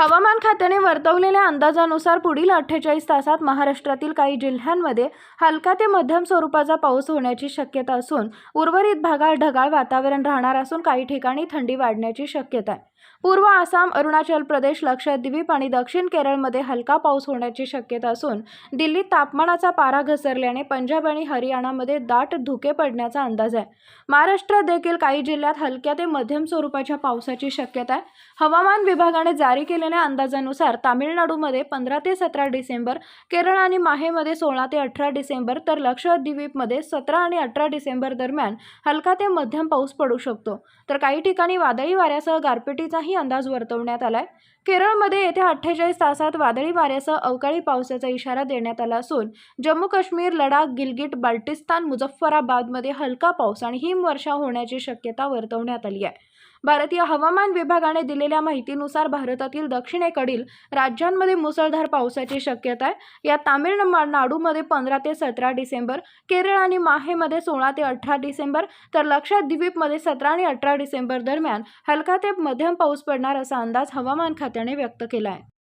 हवामान खात्याने वर्तवलेल्या अंदाजानुसार पुढील अठ्ठेचाळीस तासात महाराष्ट्रातील काही जिल्ह्यांमध्ये हलका ते मध्यम स्वरूपाचा पाऊस होण्याची शक्यता असून उर्वरित भागात ढगाळ वातावरण राहणार असून काही ठिकाणी थंडी वाढण्याची शक्यता आहे. पूर्व आसाम अरुणाचल प्रदेश लक्षद्वीप आणि दक्षिण केरळमध्ये हलका पाऊस होण्याची शक्यता असून दिल्लीत तापमानाचा पारा घसरल्याने पंजाब आणि हरियाणामध्ये दाट धुके पडण्याचा अंदाज आहे. महाराष्ट्रात देखील काही जिल्ह्यात हलक्या ते मध्यम स्वरूपाच्या पावसाची शक्यता आहे. हवामान विभागाने जारी केलेल्या अंदाजानुसार तामिळनाडूमध्ये पंधरा ते सतरा डिसेंबर केरळ आणि माहेमध्ये सोळा ते अठरा डिसेंबर तर लक्षद्वीपमध्ये सतरा आणि अठरा डिसेंबर दरम्यान हलका ते मध्यम पाऊस पडू शकतो. तर काही ठिकाणी वादळी वाऱ्यासह गारपिटीचाही अंदाज वर्तवण्यात आलाय. केरळमध्ये येत्या अठ्ठेचाळीस तासात वादळी वाऱ्यासह अवकाळी पावसाचा इशारा देण्यात आला असून जम्मू काश्मीर लडाख गिलगिट बाल्टिस्तान मुझफ्फराबादमध्ये हलका पाऊस आणि हिमवर्षा होण्याची शक्यता वर्तवण्यात आली आहे. भारतीय हवामान विभागाने दिलेल्या माहितीनुसार भारतातील दक्षिणेकडील राज्यांमध्ये मुसळधार पावसाची शक्यता आहे. या तामिळनाडूमध्ये पंधरा ते सतरा डिसेंबर केरळ आणि माहेमध्ये सोळा ते अठरा डिसेंबर तर लक्षद्वीपमध्ये सतरा आणि अठरा डिसेंबर दरम्यान हलका ते मध्यम पाऊस पडणार असा अंदाज हवामान खात्याने व्यक्त केला आहे.